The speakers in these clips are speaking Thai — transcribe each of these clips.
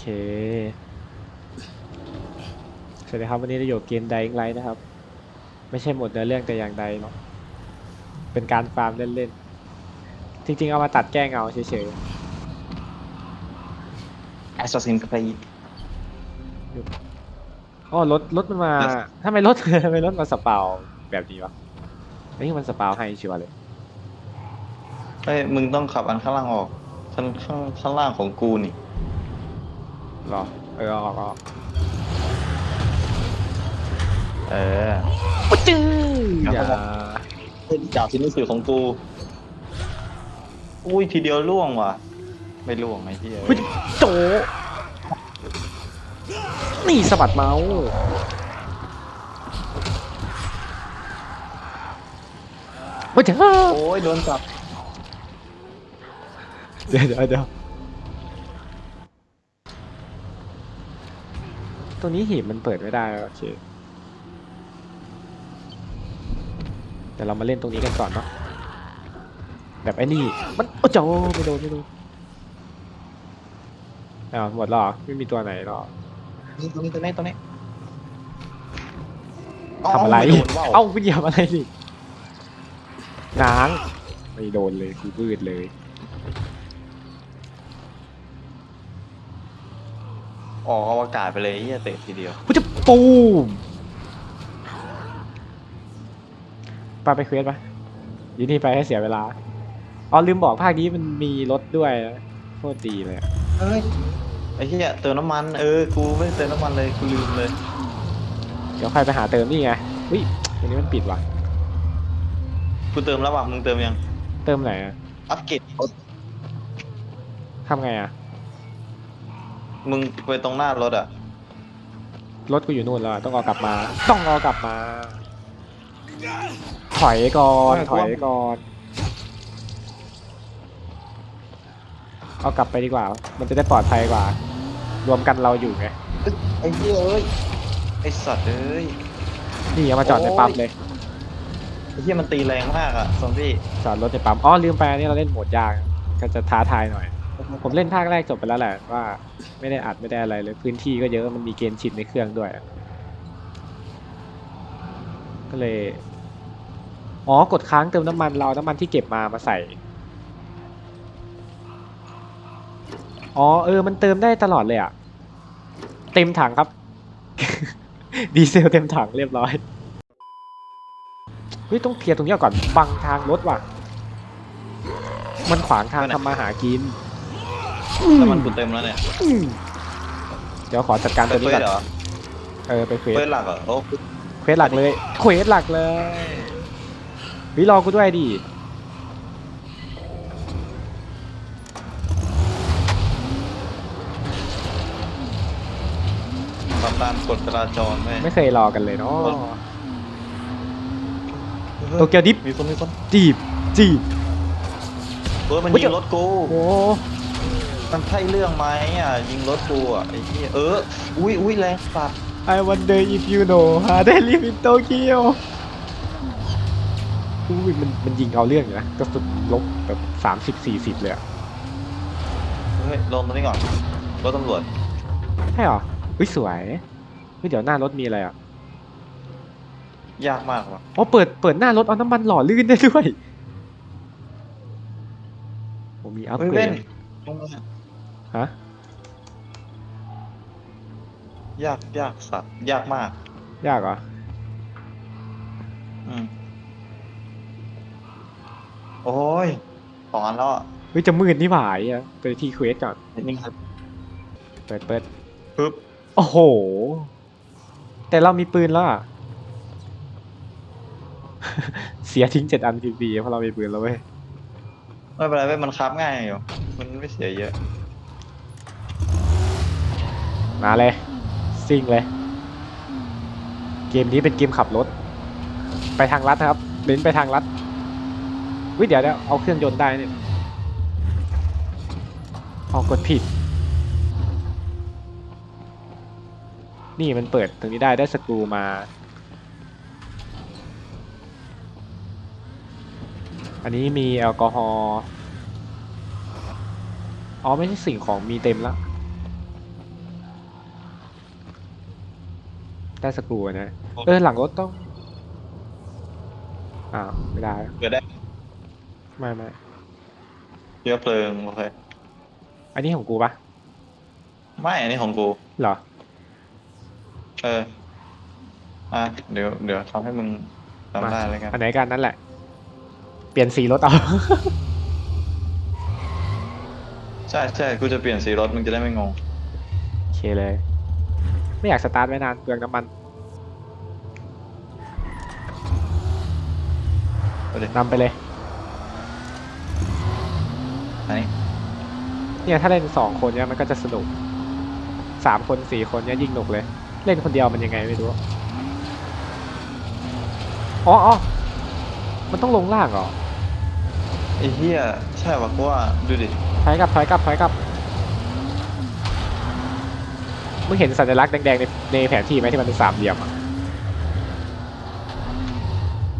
เค สวัสดีครับ วันนี้เราอยู่เกม Dying Light นะครับ ไม่ใช่หมดเนื้อเรื่องแต่อย่างใดเนาะ เป็นการฟาร์มเล่นๆ จริงๆ เอามาตัดแก้เงาเฉย Assassin's Creed ๆอ๋อรถรถมันมา Yes ถ้าไม่รถ ทำไมรถมาสปาวแบบนี้วะไอ้ยมันสปาวให้ชัวร์เลย เฮ้ยมึงต้องขับอันข้างล่างออกข้างข้างข้างล่างของกูนี่ รอ เออออกออกเออปุ๊จื้ออย่าจากที่นี่สื่อของกู อุ้ยทีเดียวล่วงว่ะ ไม่ล่วงไอ้ที่เฮ้ยโจนี่สะบัดเมาส์เฮ้ยเจ้าโอ้ยโดนจับ เดี๋ยวเดี๋ยวเดี๋ยว ตัวนี้หีบมันเปิดไม่ได้โอเคเดี๋ยวเรามาเล่นตรงนี้กันก่อนเนาะแบบไอ้นี่มันโอ้โจไม่โดนไม่โดนอ้าวหมดแล้วเหรอไม่มีตัวไหนหรอนี่ตรงนี้ตรงนี้ตรงนี้ทำอะไรม่โดนว่าวเอ้าคุณเหยียบอะไรนี่ง้างไม่โดนเลยกูบืดเลย ออกอวกาศไปเลยไอ้เฮียเตะทีเดียวกูจะปูมไปไปเควสปะอยู่นี่ไปให้เสียเวลาอ๋อลืมบอกภาคนี้มันมีรถด้วยนะโคตรดีเลยอะเฮ้ยไอ้เฮียเติมน้ำมันเออกูไม่ได้เติมน้ำมันเลยกูลืมเลยเดี๋ยวใครไปหาเติมนี่ไงอุ้ยอันนี้มันปิดว่ะ กูเติมแล้วว่ะมึงเติมยังเติมไหนอะอัปเกรดรถทำไงอะ มึงไปตรงหน้ารถอะ รถกูอยู่นู่นแล้วอะต้องเอากลับมา ต้องเอากลับมา ถอยก่อนไม่ถอยว่าก่อน เอากลับไปดีกว่า มันจะได้ปลอดภัยกว่า รวมกันเราอยู่ไง ไอ้เหี้ยเอ้ยไอ้สัตว์เอ้ยนี่เอามาจอดในปั๊มเลย ไอ้เหี้ยมันตีแรงมากอะซอมบี้จอดรถในปั๊ม อ๋อลืมไปอันนี้เราเล่นโหมดยาก ก็จะท้าทายหน่อย ผมเล่นภาคแรกจบไปแล้วแหละว่า ไม่ได้อัดไม่ได้อะไรเลยพื้นที่ก็เยอะมันมีเกณฑ์ชิดในเครื่องด้วย ก็เลย อ๋อกดค้างเติมน้ำมันเราเอาน้ำมันที่เก็บมามาใส่ อ๋อเออมันเติมได้ตลอดเลยอะเต็มถังครับ ดีเซลเต็มถังเรียบร้อยเฮ้ยต้องเคลียร์ตรงนี้ก่อนบังทางรถว่ะ มันขวางทางทำมาหากิน น้ำมันกูเต็มแล้วเนี่ยอืมเดี๋ยวขอจัดการไปตัวเฟนี้ก่อนสเหรอเออไปเควสเฟสหลักเหรอโอ้เควสหลักเลยเควสหลักเลยวิรอกูด้วยดิทำตามกฎจราจรไหมไม่เคยรอกันเลยเนาะโตเกียวดิฟมีคนมีคนจีบจีบเออมันเฮ้ยยิงรถกูโอ้ มันใช่เรื่องไหมอะ ยิงรถกูอะไอ้เหี้ยเออ อุ้ยอุ้ยแรงสัตว์ I wonder if you know how they live in Tokyo อุ้ยมันมันยิงเอาเรื่องอยู่นะก็สุดลบแบบสามสิบสี่สิบเลยอะเฮ้ยลงตรงนี้ก่อนรถตำรวจใช่เหรออุ้ยสวยเฮ้ยเดี๋ยวหน้ารถมีอะไรอะยากมากว่ะอ๋อเปิดเปิดหน้ารถเอาน้ำมันหล่อลื่นได้ด้วยผมมีอัพเฮ้ยเกรเว้ดนลงมา ฮะ ยากยากสัตว์ยากมาก ยากเหรอ อืม โอ้ยสองอันแล้วอะเฮ้ยจะมืดนี่หว่าไอะไปที่เควสก่อนนี่ครับเปิดเปิดปึ๊บโอ้โห แต่เรามีปืนแล้วอะ เสียทิ้งเจ็ดอันฟรีๆเพราะเรามีปืนแล้วเว้ย ไม่เป็นไรเว้ยมันคราฟง่ายอยู่ มันไม่เสียเยอะ มาเลยซิ่งเลย เกมนี้เป็นเกมขับรถ ไปทางลัดนะครับเน้นไปทางลัดวิเดี๋ยวเดี๋ยวเอาเครื่องยนต์ได้เนี่ยออกกดผิด นี่มันเปิดตรงนี้ได้ได้สกรูมา อันนี้มีแอลกอฮอล์อ๋อไม่ใช่สิ่งของมีเต็มแล้ว ได้สกรูอะนะ เออหลังรถต้อง อ้าวไม่ได้เกิดได้ไม่ไม่เชื้อเพลิงโอเคอันนี้ของกูปะไม่อันนี้ของกู เหรอ เออ อะ เดี๋ยว เดี๋ยวทำให้มึงจำได้แล้วกันอันไหนกันนั่นแหละ เปลี่ยนสีรถเอา ใช่ใช่กูจะเปลี่ยนสีรถมึงจะได้ไม่งง โอเคเลย ไม่อยากสตาร์ทไว้นานเปลืองน้ำมันเอาดินำไปเลยอันนี้เนี่ยถ้าเล่นสองคนเนี่ยมันก็จะสนุกสามคนสี่คนเนี่ยยิ่งหนุกเลย เล่นคนเดียวมันยังไงไม่รู้อ๋ออ๋อมันต้องลงล่างเหรอไอ้เหี้ยใช่ป่ะกูว่าดูดิถอยกลับถอยกลับถอยกลับ มึงเห็นสัญลักษณ์แดงๆในในแผนที่ไหมที่มันเป็นสามเหลี่ยมอะ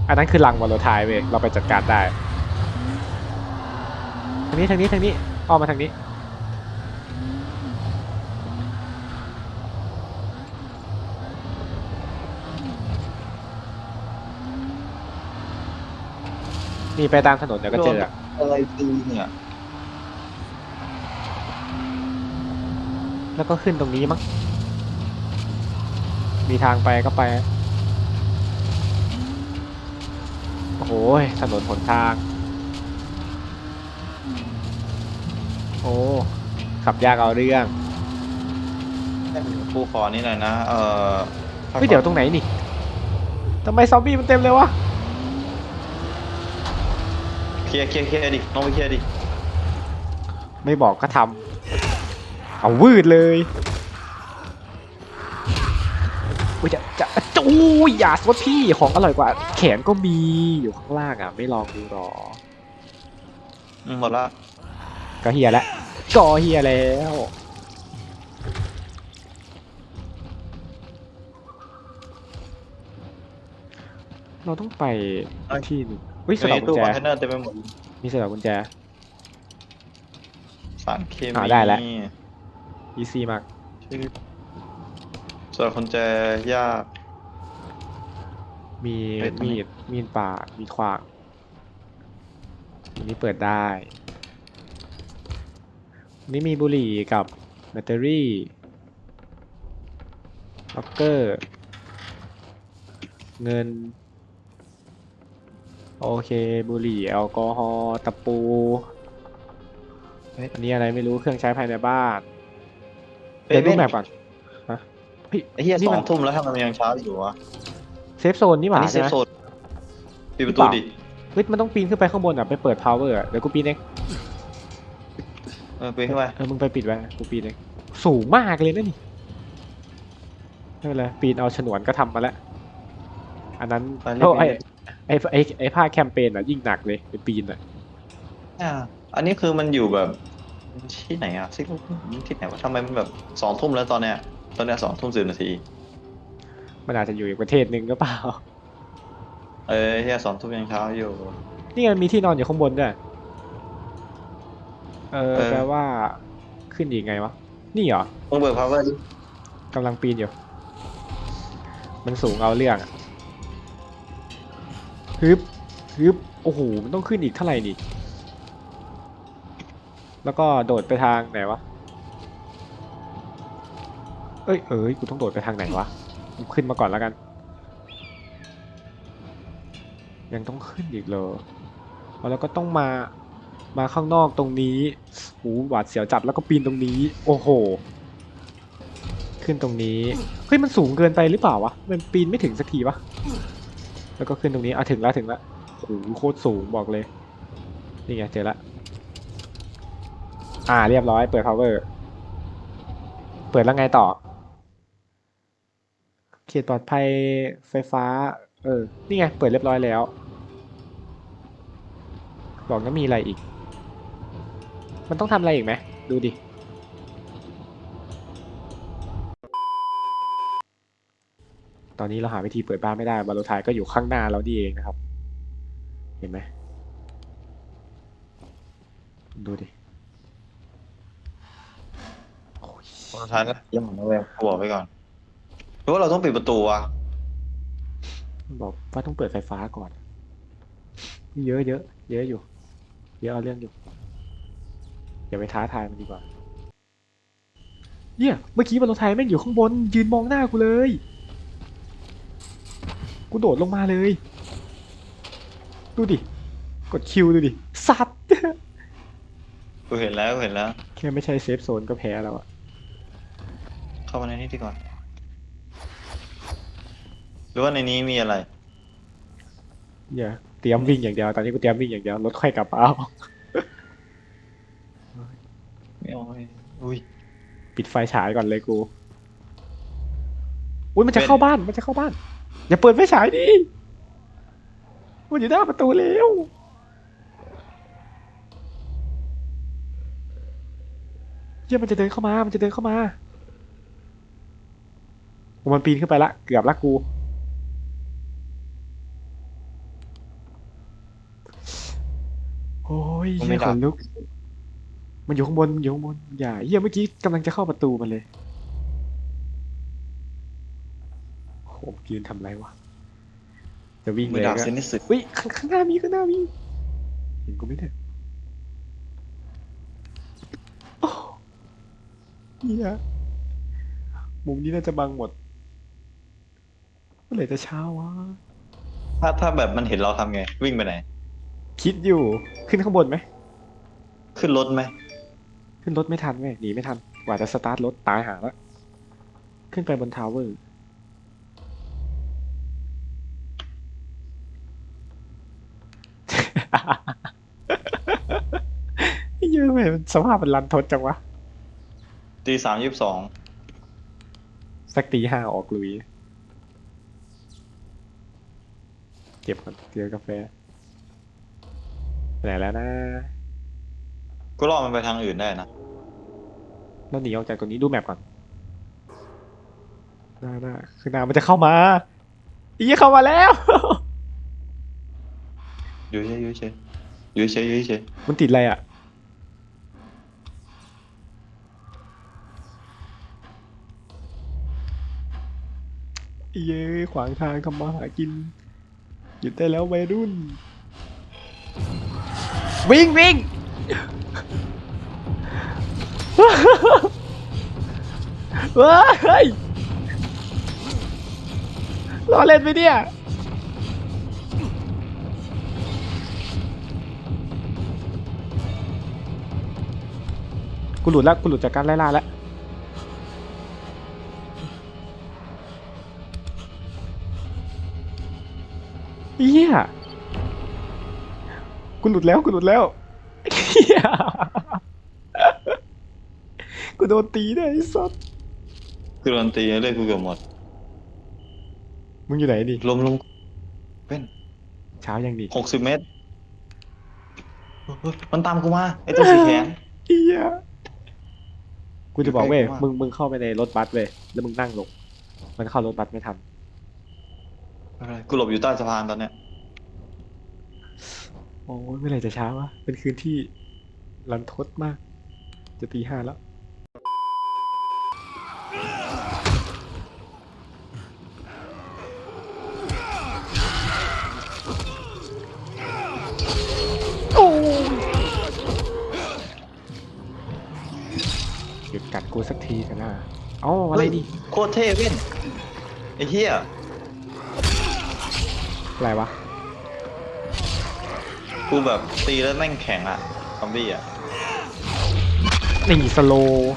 อันนั้นคือลังวอลโลไทายเว้ยเราไปจัดการได้ทางนี้ทางนี้ทางนี้อ้อมมาทางนี้นี่ไปตามถนนเดี๋ยวก็เจออะอะไรตีเนี่ย แล้วก็ขึ้นตรงนี้มั้ง มีทางไปก็ไป โอ้โหถนนหนทาง โอ้ ขับยากเอาเรื่องกูขอนี้หน่อยนะ เออเฮ้ยเดี๋ยวตรงไหนนี่ทำไมซอมบี้มันเต็มเลยวะ เคลียร์เคลียร์เคลียร์ดิลงไปเคลียร์ดิ ไม่บอกก็ทำ เอาวืดเลยอุ้ยจะจะจะอุ้ยอย่าสวดพี่ของอร่อยกว่า แขนก็มีอยู่ข้างล่างอะ ไม่ลองดูหรออืมหมดละก็เฮียแล้วก็เฮียแล้วเราต้องไปที่หนึงเฮ้ยสมีลับกุตู้ญแจคอนเทนเนอร์เต็มไปหมดมีสลับกุญแจสารเคมีอ่าได้แล้ว อีซี่มาก ส่วนคนแจยาก มีเฮ้ยตรงนี้ มีด มีดป่ามีขวานอันนี้เปิดได้อันนี้มีบุหรี่กับแบตเตอรี่ล็อกเกอร์ เงิน โอเค บุหรี่ แอลกอฮอล์ ตะปูอันนี้อะไรไม่รู้ เครื่องใช้ภายในบ้าน เฮ้ยเดี๋ยวดูแมปก่อนฮะเฮ้ยไอ้เหี้ยนี่สอมังทุ่มแล้วทำไมมันยังเช้าอยู่วะเซฟโซนนี่หอันว่านี้เซใช่ฟไหม โซนปิดประตูดิเฮ้ยมันต้องปีนขึ้นไปข้างบนอะไปเปิด power อะเดี๋ยวกูปีนเองเออไปขึ้นไปเออมึงไปปิดไว้กูปีนเองสูงมากเลยนะนี่ไม่เป็นไรปีนเอาฉนวนก็ทำมาแล้ว อันนั้นไปรีบโอ้ไปไอไอไอไอภาคแคมเปญอะยิ่งหนักเลยไปปีนอะอ่าอันนี้คือมันอยู่แบบ ที่ไหนอะซิที่ไหนวะทำไมมันแบบสองทุ่มแล้วตอนเนี้ย ตอนเนี้ยสองทุ่มสิบนาที มันอาจจะอยู่อีกประเทศหนึ่งก็เปล่า เออเฮียสองทุ่มยังเช้าอยู่ นี่ไงมีที่นอนอยู่ข้างบนด้วยเออเออ แปลว่าขึ้นอีกไงวะ นี่เหรอมึงเบิกพาวเวอร์ดิกำลังปีนอยู่ มันสูงเอาเรื่องอะฮึบฮึบโอ้โหมันต้องขึ้นอีกเท่าไหร่นี่ แล้วก็โดดไปทางไหนวะ เอ้ยเอ้ยกูต้องโดดไปทางไหนวะขึ้นมาก่อนแล้วกัน ยังต้องขึ้นอีกเลยแล้วก็ต้องมา มาข้างนอกตรงนี้หูหวาดเสียวจัดแล้วก็ปีนตรงนี้ โอ้โห ขึ้นตรงนี้ เฮ้ยมันสูงเกินไปหรือเปล่าวะ มันปีนไม่ถึงสักทีวะ แล้วก็ขึ้นตรงนี้อะถึงแล้วถึงแล้วโอ้โหโคตรสูงบอกเลย นี่ไงเจอละ อ่า เรียบร้อยเปิด power เปิดแล้วไงต่อ เขตปลอดภัยไฟฟ้า เออ นี่ไง เปิดเรียบร้อยแล้ว บอกว่ามีอะไรอีก มันต้องทำอะไรอีกไหม ดูดิ ตอนนี้เราหาวิธีเปิดบ้านไม่ได้ บาโลทายก็อยู่ข้างหน้าเรานี่เองนะครับ เห็นไหม ดูดิ โอ้ยสุดท้ายแล้วยังเหมือนเดิมกูบอกไว้ก่อนหรือว่าเราต้องปิดประตูวะมันบอกว่าต้องเปิดไฟฟ้าก่อน เยอะเยอะเยอะอยู่ เยอะเอาเรื่องอยู่อย่าไปท้าทายมันดีกว่าเนี่ยเมื่อกี้บอลรถไทยแม่งอยู่ข้างบน ยืนมองหน้ากูเลย กูโดดลงมาเลย ดูดิ กดคิวดูดิ สัตว์กูเห็นแล้วกูเห็นแล้ว แค่ไม่ใช่เซฟโซนก็แพ้แล้วอะ เข้ามาในนี้ดีกว่าหรือว่าในนี้มีอะไร อย่าเตรียมวิ่งอย่างเดียว ตอนนี้กูเตรียมวิ่งอย่างเดียว รถค่อยกลับมาเอาไม่เอาไม่อุ้ย ปิดไฟฉายก่อนเลยกู อุ้ยมันจะเป็น เข้าบ้าน มันจะเข้าบ้าน อย่าเปิดไฟฉายดิ มันอยู่หน้าประตูแล้วเฮียมันจะเดินเข้ามา มันจะเดินเข้ามาโอ้ มันปีนขึ้นไปละเกือบละกูโอ้ยเฮียขนลุก มันอยู่ข้างบนมันอยู่ข้างบนอย่าเฮียเมื่อกี้กำลังจะเข้าประตูมันเลยโอ้โหยืนทำอะไรวะจะวิ่งมืเลอยดาบก็เซนิสึเฮ้ยข้างข้างหน้ามีข้างหน้ามีเห็นกูไหมเนี่ยโอ้เฮียมุมนี้น่าจะบังหมดเมื่อไหร่จะเช้าวะ ถ้าถ้าแบบมันเห็นเราทำไง วิ่งไปไหน คิดอยู่ขึ้นข้างบนไหม ขึ้นรถไหมขึ้นรถไม่ทันไหมหนีไม่ทัน กว่าจะสตาร์ทรถตายหาแล้ว ขึ้นไปบนทาวเวอร์เยอะไหมมันสภาพมันรันทดจังวะ ตีสามยี่สิบสอง สักตีห้าออกลุย เก็บก่อนเจอกาแฟไปไหนแล้วนะกูรอมันไปทางอื่นได้นะเราหนีออกจากตรงนี้ดูแมปก่อนหน้าหน้าคือหน้ามันจะเข้ามาอีเข้ามาแล้ว อยู่เฉยอยู่เฉยอยู่เฉยอยู่เฉยมันติดอะไรอะเย้ขวางทางทำมาหากิน หยุดได้แล้ววัยรุ่น วิ่งวิ่งเฮ้ยรอเล่นไหมเนี่ยกูหลุดแล้วกูหลุดจากการไล่ล่าแล้ว เฮียกูหลุดแล้วกูหลุดแล้วเฮียกูโดนตีได้ไอ้สัสคือโดนตีเรื่อยกูเกือบหมดมึงอยู่ไหนดิลมลมเป็นเช้ายังดิหกสิบเมตรเฮ้ยมันตามกูมาไอ้ตัวสีแขนเฮียกูจะบอกเว้ยใกล้กูมากมึงมึงเข้าไปในรถบัสเว้ยแล้วมึงนั่งลง มันเข้ารถบัสไม่ทัน อะไรกูหลบอยู่ใต้สะพานตอนเนี้ยโอ้ยเมื่อไหร่จะเช้าวะ เป็นคืนที่รันทดมาก จะตีห้าแล้วโอ้ยหยุดกัดกูสักทีกันนะเอ้าอะไรนี่ โคตรเท่เว้นไอ้เหี้ย อะไรวะ กูแบบตีแล้วแม่งแข็งอะซอมบี้อะนี่สโลว์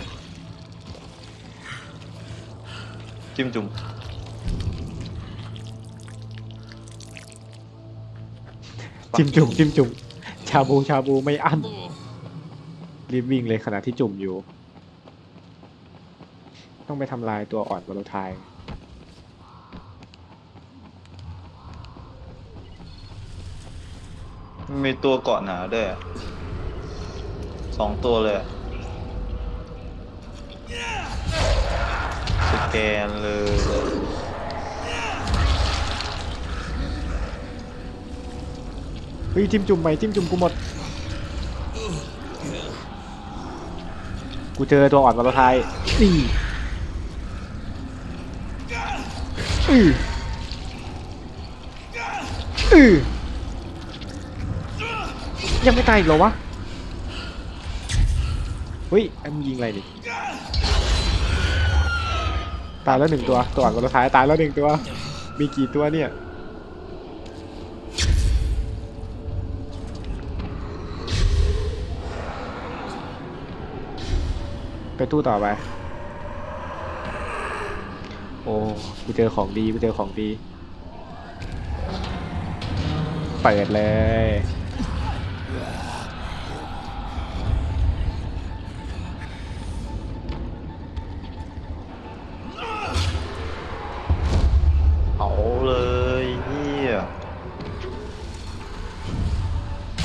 จิ้มจุ่มจิ้มจุ่มจิ้มจุ่มชาบูชาบูไม่อั้นรีบวิ่งเลยขณะที่จุ่มอยู่ ต้องไปทำลายตัวอ่อนบนรถไทย มันมีตัวเกาะหนาด้วยอะสองตัวเลยอะสแกนเลย เฮ้ยจิ้มจุ่มไปจิ้มจุ่มกูหมด กูเจอตัวอ่อนบนรถไทยนี่อืออือ ยังไม่ตายอีกเหรอวะเฮ้ยไอ้มึงยิงอะไรนี่ตายแล้วหนึ่งตัวตัวอ่อนตัวท้ายตายแล้วหนึ่งตัว มีกี่ตัวเนี่ยไปตู้ต่อไป โอ้กูเจอของดีกูเจอของดี เปิดเลย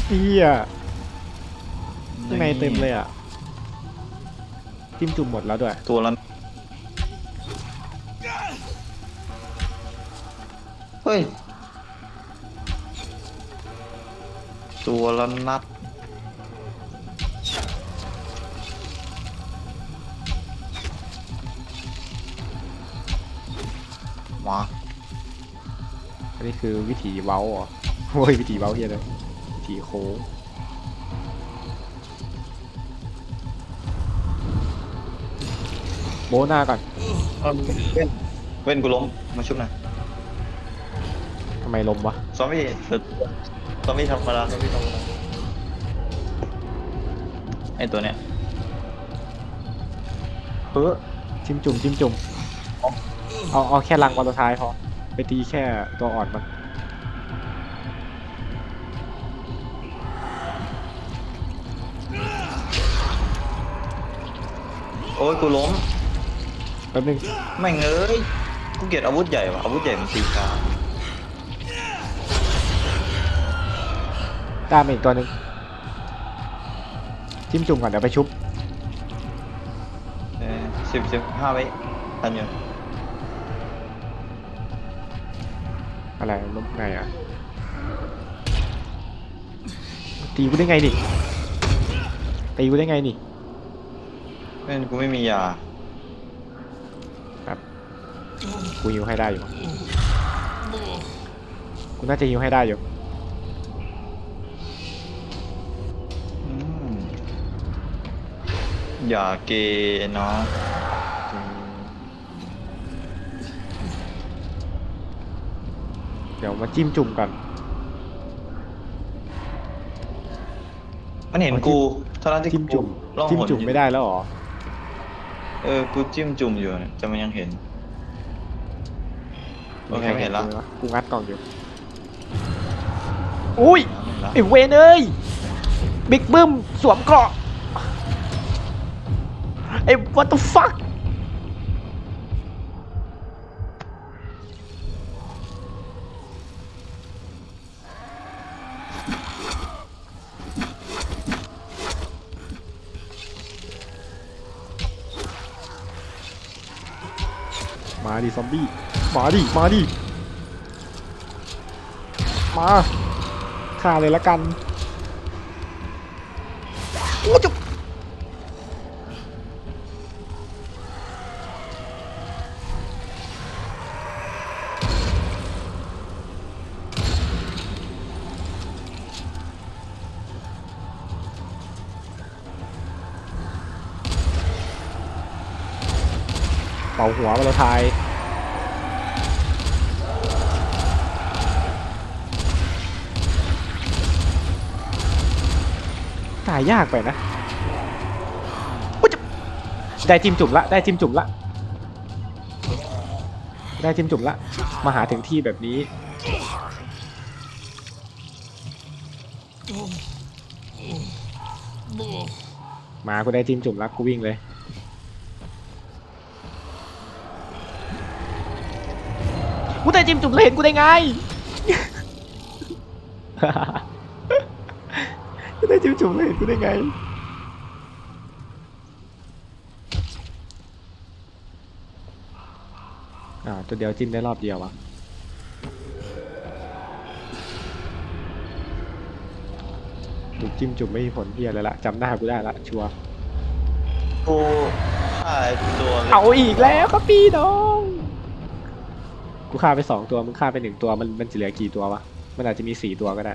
เฮียข้างในเต็มเลยอะจิ้มจุ่มหมดแล้วด้วย ตัวละเฮ้ย ตัวละนัดมาอันนี้คือวิถีเว้าเหรอโอ้ยวิถีเว้าเฮียเลย วิถีโค้งโบะหน้าก่อนเอาเว้นเว้นกูล้มมาชุบหน่อยทำไมลมวะซอมบี้เดี๋ยวซอมบี้ธรรมดาซอมบี้ธรรมดาไอตัวเนี้ยเฮ้อจิ้มจุ่มจิ้มจุ่มเอาเอาแค่รังวันสุดท้ายพอไปตีแค่ตัวอ่อนมัน โอ้ยกูล้มแป๊บนึงแม่งเอ้ยกูเกลียดอาวุธใหญ่ว่ะอาวุธใหญ่มันตีกลางตามมาอีกตัวหนึ่งจิ้มจุ่มก่อนเดี๋ยวไปชุบเออสิบสิบห้าไว้ทันอยู่อะไรล้มไงอะตีกูได้ไงนี่ตีกูได้ไงนี่ แม่งกูไม่มียา ครับกูยิวให้ได้อยู่ กูน่าจะยิวให้ได้อยู่ อืมอย่าเกย์เนาะเดี๋ยวมาจิ้มจุ่มก่อนมันเห็นกูเท่านั้นที่จิ้มจุ่ม ล่องจิ้มหนจุ่มอยู่ ไม่ได้แล้วเหรอ เออ กูจิ้มจุ่มอยู่เนี่ยแต่มันยังเห็น โอเคเห็นละ กูงัดกล่องอยู่ อุ้ยเห็นละไอ้เวนเอ้ย บิ๊กบึ้ม สวมเกราะไอ้ what the fuck มาดิซอมบี้ มาดิ มาดิ มาฆ่าเลยละกันโอ้จุบเป่าหัวมาแล้วทาย ตายยากไปนะได้จิ้มจุ่มละได้จิ้มจุ่มละ ได้จิ้มจุ่มละ มาหาถึงที่แบบนี้ มากูได้จิ้มจุ่มละกูวิ่งเลย กูได้จิ้มจุ่มแล้วเห็นกูได้ไง กูได้จิ้มจุ่มแล้วเห็นกูได้ไงอ่าวตัวเดียวจิ้มได้รอบเดียววะถูกจิ้มจุ่มไม่มีผลเพี้ยอะไรละจำหน้ากูได้ละชัวร์กูฆ่าไอ้ตัวเลยเอาอีกแล้วครับพี่น้องกูฆ่าไปสองตัวมึงฆ่าไปหนึ่งตัวมันมันจะเหลือกี่ตัววะมันอาจจะมีสี่ตัวก็ได้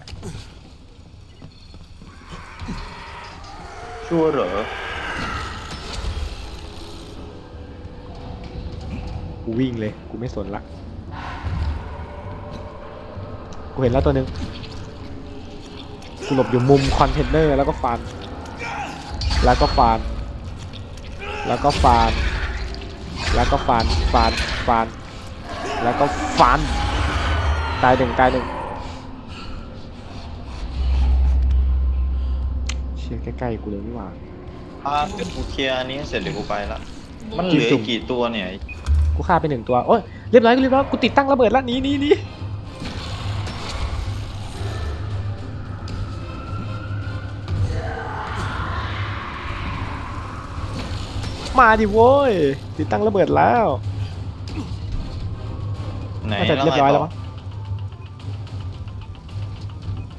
ชัวเหรอ กูวิ่งเลย กูไม่สนละ กูเห็นแล้วตัวหนึ่งกูหลบอยู่มุมคอนเทนเนอร์แล้วก็ฟัน แล้วก็ฟัน แล้วก็ฟัน แล้วก็ฟัน ฟัน ฟัน แล้วก็ฟัน ตายหนึ่งตายหนึ่งเชี่ ยใกล้ๆกูเลยนี่หว่า อ่าเดี๋ยวกูเคลียร์อันนี้ให้เสร็จเดี๋ยวกูไปละ มันเหลืออีกกี่ตัวเนี่ย กูฆ่าไปหนึ่งตัว โอ้ยเรียบร้อยเรียบร้อยกูติดตั้งระเบิดแล้วหนีหนีหนีมาดิโว้ย ติดตั้งระเบิดแล้วไหนน่าจะเรียบร้อยแล้วมั้ง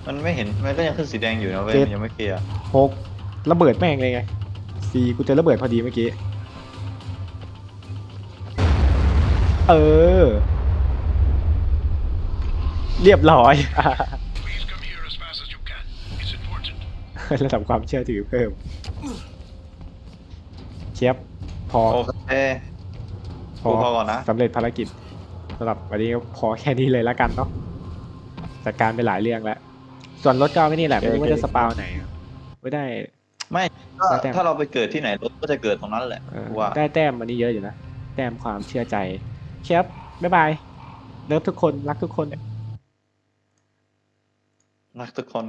มันไม่เห็น มันก็ยังขึ้นสีแดงอยู่นะเว้ยมันยังไม่เคลียร์ หกระเบิดแม่งเลยไงสี่กูเจอระเบิดพอดีเมื่อกี้ เออ เรียบร้อย Please come here as fast as you can. It's important. ระดับความเชื่อถือเพิ่มเชียบพอโอเคกูพอก่อนนะสำเร็จภารกิจสำหรับวันนี้ก็พอแค่นี้เลยละกันเนาะจัดการไปหลายเรื่องแล้ว ส่วนรถก็ไม่นี่แหละไม่รู้ว่าจะสปาวไหนอะ ไม่ได้ ไม่ถ้าได้แต้ม ถ้าเราไปเกิดที่ไหนรถก็จะเกิดตรงนั้นแหละเออกูว่า ได้แต้มวันนี้เยอะอยู่นะ แต้มความเชื่อใจเชียบบ๊ายบายเลิฟทุกคนรักทุกคน รักทุกคน